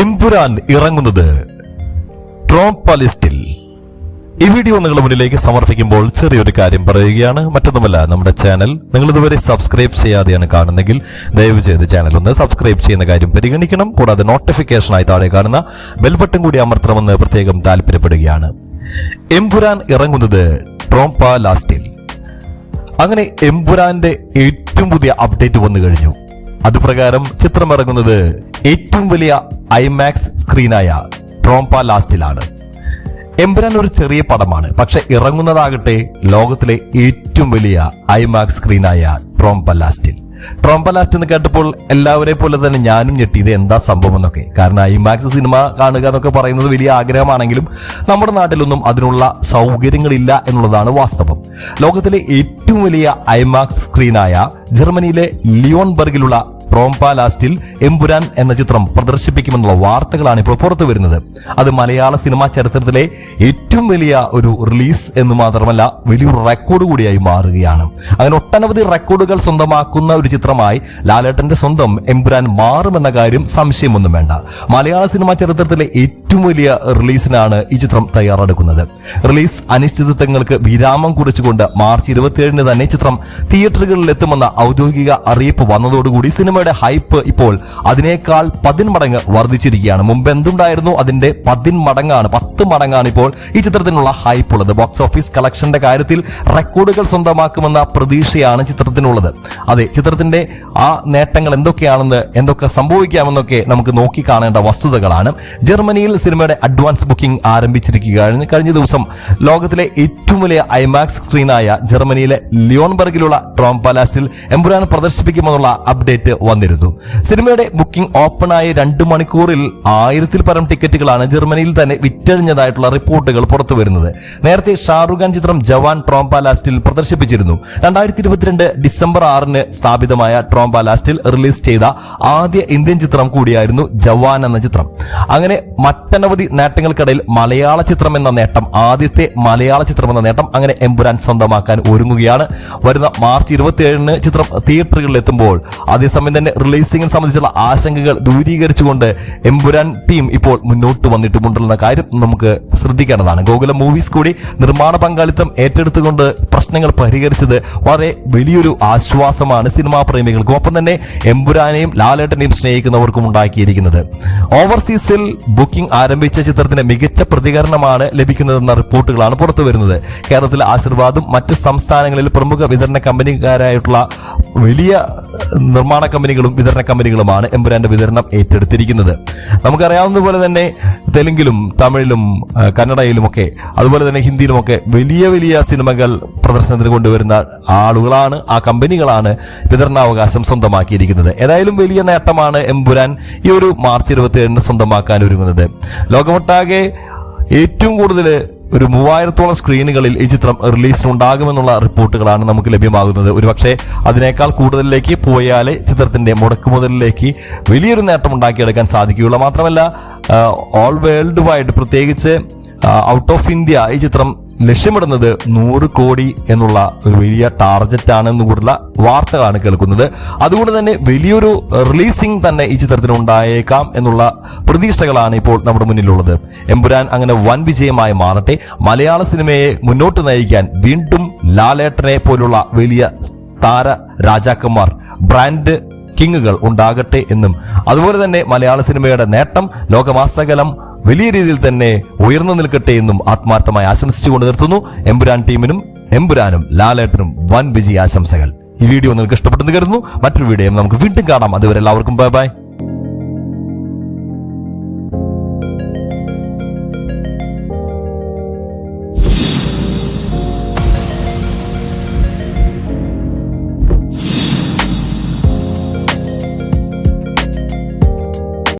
എമ്പുരാൻ ഇറങ്ങുന്നത് ട്രോംപലിസ്റ്റിൽ. ഈ വീഡിയോ നിങ്ങളുടെ മുന്നിലേക്ക് സമർപ്പിക്കുമ്പോൾ ചെറിയൊരു കാര്യം പറയുകയാണ്. മറ്റൊന്നുമല്ല നമ്മുടെ ചാനൽ നിങ്ങൾ ഇതുവരെ സബ്സ്ക്രൈബ് ചെയ്യാതെയാണ് കാണുന്നെങ്കിൽ ദയവ് ചെയ്ത് ചാനൽ ഒന്ന് സബ്സ്ക്രൈബ് ചെയ്യുന്ന കാര്യം പരിഗണിക്കണം. കൂടാതെ നോട്ടിഫിക്കേഷനായി താഴെ കാണുന്ന ബെൽ ബട്ടൺ കൂടി അമർത്തണമെന്ന് പ്രത്യേകം താല്പര്യപ്പെടുകയാണ്. എംപുരാൻ ഇറങ്ങുന്നത് ട്രോംപ ലാസ്റ്റിൽ അങ്ങനെ എംപുരാന്റെ ഏറ്റവും പുതിയ അപ്ഡേറ്റ് വന്നു കഴിഞ്ഞു. അതുപ്രകാരം ചിത്രം ഇറങ്ങുന്നത് ഏറ്റവും വലിയ ഐമാക്സ് സ്ക്രീനായ ട്രോംപ ലാസ്റ്റിലാണ് എംബ്രൻ ഒരു ചെറിയ പടമാണ് പക്ഷെ ഇറങ്ങുന്നതാകട്ടെ ലോകത്തിലെ ഏറ്റവും വലിയ ഐമാക്സ് സ്ക്രീനായ ട്രോംപ ലാസ്റ്റിൽ ട്രോംപ ലാസ്റ്റ് എന്ന് കേട്ടപ്പോൾ എല്ലാവരെ പോലെ തന്നെ ഞാനും ഞെട്ടി ഇത് എന്താ സംഭവം എന്നൊക്കെ കാരണം ഐമാക്സ് സിനിമ കാണുക എന്നൊക്കെ പറയുന്നത് വലിയ ആഗ്രഹമാണെങ്കിലും നമ്മുടെ നാട്ടിലൊന്നും അതിനുള്ള സൗകര്യങ്ങളില്ല എന്നുള്ളതാണ് വാസ്തവം. ലോകത്തിലെ ഏറ്റവും വലിയ ഐമാക്സ് സ്ക്രീനായ ജർമ്മനിയിലെ ലിയോൺബർഗിലുള്ള ട്രോംപ ലാസ്റ്റിൽ എമ്പുരാൻ എന്ന ചിത്രം പ്രദർശിപ്പിക്കുമെന്നുള്ള വാർത്തകളാണ് ഇപ്പോൾ പുറത്തു വരുന്നത്. അത് മലയാള സിനിമാ ചരിത്രത്തിലെ ഏറ്റവും വലിയ ഒരു റിലീസ് എന്ന് മാത്രമല്ല വലിയൊരു റെക്കോർഡ് കൂടിയായി മാറുകയാണ്. അങ്ങനെ ഒട്ടനവധി റെക്കോർഡുകൾ സ്വന്തമാക്കുന്ന ഒരു ചിത്രമായി ലാലേട്ടന്റെ സ്വന്തം എമ്പുരാൻ മാറുമെന്ന കാര്യം സംശയമൊന്നും വേണ്ട. മലയാള സിനിമാ ചരിത്രത്തിലെ ഏറ്റവും വലിയ റിലീസിനാണ് ഈ ചിത്രം തയ്യാറെടുക്കുന്നത്. റിലീസ് അനിശ്ചിതത്വങ്ങൾക്ക് വിരാമം കുറിച്ചുകൊണ്ട് മാർച്ച് ഇരുപത്തിയേഴിന് തന്നെ ചിത്രം തിയേറ്ററുകളിൽ എത്തുമെന്ന ഔദ്യോഗിക അറിയിപ്പ് വന്നതോടുകൂടി സിനിമയുടെ ഹൈപ്പ് ഇപ്പോൾ അതിനേക്കാൾ പതിന്മടങ്ങ് വർദ്ധിച്ചിരിക്കുകയാണ്. മുമ്പ് എന്തുണ്ടായിരുന്നു? അതിന്റെ പതിന്മടങ്ങാണ് പത്ത് മടങ്ങാണ് ഇപ്പോൾ ഈ ചിത്രത്തിനുള്ള ഹൈപ്പ് ഉള്ളത് ബോക്സ് ഓഫീസ് കളക്ഷന്റെ കാര്യത്തിൽ റെക്കോർഡുകൾ സ്വന്തമാക്കുമെന്ന പ്രതീക്ഷയാണ് ചിത്രത്തിനുള്ളത്. അതെ ചിത്രത്തിന്റെ ആ നേട്ടങ്ങൾ എന്തൊക്കെയാണെന്ന് എന്തൊക്കെ സംഭവിക്കാമെന്നൊക്കെ നമുക്ക് നോക്കി കാണേണ്ട വസ്തുതകളാണ്. ജർമ്മനിയിൽ സിനിമയുടെ അഡ്വാൻസ് ബുക്കിംഗ് ആരംഭിച്ചിരിക്കുകയാണ് കഴിഞ്ഞ ദിവസം ലോകത്തിലെ ഏറ്റവും വലിയ ഐമാക്സ് സ്ക്രീനായ ജർമ്മനിയിലെ ലിയോൺബർഗിലുള്ള ട്രോം ട്രോംപാലാസ്റ്റിൽ എംബുരാൻ പ്രദർശിപ്പിക്കുമെന്നുള്ള അപ്ഡേറ്റ് വന്നിരുന്നു. സിനിമയുടെ ബുക്കിംഗ് ഓപ്പണായി രണ്ട് മണിക്കൂറിൽ ആയിരത്തിൽ പരം ടിക്കറ്റുകളാണ് ജർമ്മനിയിൽ തന്നെ വിറ്റഴിഞ്ഞതായിട്ടുള്ള റിപ്പോർട്ടുകൾ പുറത്തു വരുന്നത് നേരത്തെ ഷാറുഖ് ഖാൻ ചിത്രം ജവാൻ ട്രോം പാലാസ്റ്റിൽ പ്രദർശിപ്പിച്ചിരുന്നു. രണ്ടായിരത്തി ഇരുപത്തിരണ്ട് ഡിസംബർ ആറിന് സ്ഥാപിതമായ ട്രോം പാലാസ്റ്റിൽ റിലീസ് ചെയ്ത ആദ്യ ഇന്ത്യൻ ചിത്രം കൂടിയായിരുന്നു ജവാൻ എന്ന ചിത്രം. അങ്ങനെ മറ്റനവധി നേട്ടങ്ങൾക്കിടയിൽ മലയാള ചിത്രം എന്ന നേട്ടം ആദ്യത്തെ മലയാള ചിത്രം എന്ന നേട്ടം അങ്ങനെ എമ്പുരാൻ സ്വന്തമാക്കാൻ ഒരുങ്ങുകയാണ്. വരുന്ന മാർച്ച് ഇരുപത്തി ഏഴിന് ചിത്രം തിയേറ്ററുകളിൽ എത്തുമ്പോൾ അതേസമയം തന്നെ റിലീസിംഗിനെ സംബന്ധിച്ചുള്ള ആശങ്കകൾ ദൂരീകരിച്ചുകൊണ്ട് എമ്പുരാൻ ടീം ഇപ്പോൾ മുന്നോട്ട് വന്നിട്ടുമുണ്ടെന്ന കാര്യം നമുക്ക് ശ്രദ്ധിക്കേണ്ടതാണ്. ഗോകുലം മൂവീസ് കൂടി നിർമ്മാണ പങ്കാളിത്തം ഏറ്റെടുത്തുകൊണ്ട് പ്രശ്നങ്ങൾ പരിഹരിച്ചത് വളരെ വലിയൊരു ആശ്വാസമാണ് സിനിമാ പ്രേമികൾക്കും. ഒപ്പം തന്നെ എമ്പുരാനെയും ലാലേട്ടനെയും സ്നേഹിക്കുന്നവർക്കും ഉണ്ടാക്കിയിരിക്കുന്നത്. ഓവർസീസിൽ ബുക്കിംഗ് ആരംഭിച്ച ചിത്രത്തിന് മികച്ച പ്രതികരണമാണ് ലഭിക്കുന്നതെന്ന റിപ്പോർട്ടുകളാണ് പുറത്തു വരുന്നത് കേരളത്തിലെ ആശീർവാദും മറ്റ് സംസ്ഥാനങ്ങളിൽ പ്രമുഖ വിതരണ കമ്പനിക്കാരായിട്ടുള്ള വലിയ നിർമ്മാണ കമ്പനികളും വിതരണ കമ്പനികളുമാണ് എമ്പുരാന്റെ വിതരണം ഏറ്റെടുത്തിരിക്കുന്നത്. നമുക്കറിയാവുന്നതുപോലെ തന്നെ തെലുങ്കിലും തമിഴിലും കന്നഡയിലുമൊക്കെ അതുപോലെ തന്നെ ഹിന്ദിയിലുമൊക്കെ വലിയ വലിയ സിനിമകൾ പ്രദർശനത്തിന് കൊണ്ടുവരുന്ന ആളുകളാണ് ആ കമ്പനികളാണ് വിതരണാവകാശം സ്വന്തമാക്കിയിരിക്കുന്നത്. ഏതായാലും വലിയ നേട്ടമാണ് എമ്പുരാൻ ഈ ഒരു മാർച്ച് ഇരുപത്തി ഏഴിന് സ്വന്തമാക്കാൻ ഒരുങ്ങുന്നത്. ലോകമൊട്ടാകെ ഏറ്റവും കൂടുതൽ ഒരു മൂവായിരത്തോളം സ്ക്രീനുകളിൽ ഈ ചിത്രം റിലീസിനുണ്ടാകുമെന്നുള്ള റിപ്പോർട്ടുകളാണ് നമുക്ക് ലഭ്യമാകുന്നത്. ഒരുപക്ഷെ അതിനേക്കാൾ കൂടുതലിലേക്ക് പോയാലേ ചിത്രത്തിന്റെ മുടക്കുമുതലിലേക്ക് വലിയൊരു നേട്ടം ഉണ്ടാക്കിയെടുക്കാൻ സാധിക്കുകയുള്ളൂ. മാത്രമല്ല ഓൾ വേൾഡ് വൈഡ് പ്രത്യേകിച്ച് ഔട്ട് ഓഫ് ഇന്ത്യ ഈ ചിത്രം ലക്ഷ്യമിടുന്നത് നൂറ് കോടി എന്നുള്ള ഒരു വലിയ ടാർജറ്റ് ആണ് എന്നുകൂടുള്ള വാർത്തകളാണ് കേൾക്കുന്നത്. അതുകൊണ്ട് തന്നെ വലിയൊരു റിലീസിംഗ് തന്നെ ഈ ചിത്രത്തിന് ഉണ്ടായേക്കാം എന്നുള്ള പ്രതീക്ഷകളാണ് ഇപ്പോൾ നമ്മുടെ മുന്നിലുള്ളത്. എമ്പുരാൻ അങ്ങനെ വൻ വിജയമായി മാറട്ടെ. മലയാള സിനിമയെ മുന്നോട്ട് നയിക്കാൻ വീണ്ടും ലാലേട്ടനെ പോലുള്ള വലിയ താര രാജാക്കന്മാർ ബ്രാൻഡ് കിങ്ങുകൾ ഉണ്ടാകട്ടെ എന്നും. അതുപോലെ തന്നെ മലയാള സിനിമയുടെ നേട്ടം ലോകമാസകലം വലിയ രീതിയിൽ തന്നെ ഉയർന്നു നിൽക്കട്ടെ എന്നും ആത്മാർത്ഥമായി ആശംസിച്ചുകൊണ്ട് നിർത്തുന്നു. എമ്പുരാൻ ടീമിനും എമ്പുരാനും ലാലേട്ടനും വൻ വിജയ ആശംസകൾ ഈ വീഡിയോ നിങ്ങൾക്ക് ഇഷ്ടപ്പെട്ടെന്ന് കരുതുന്നു. മറ്റൊരു വീഡിയോ നമുക്ക് വീണ്ടും കാണാം. അതുവരെ എല്ലാവർക്കും ബൈ ബൈ.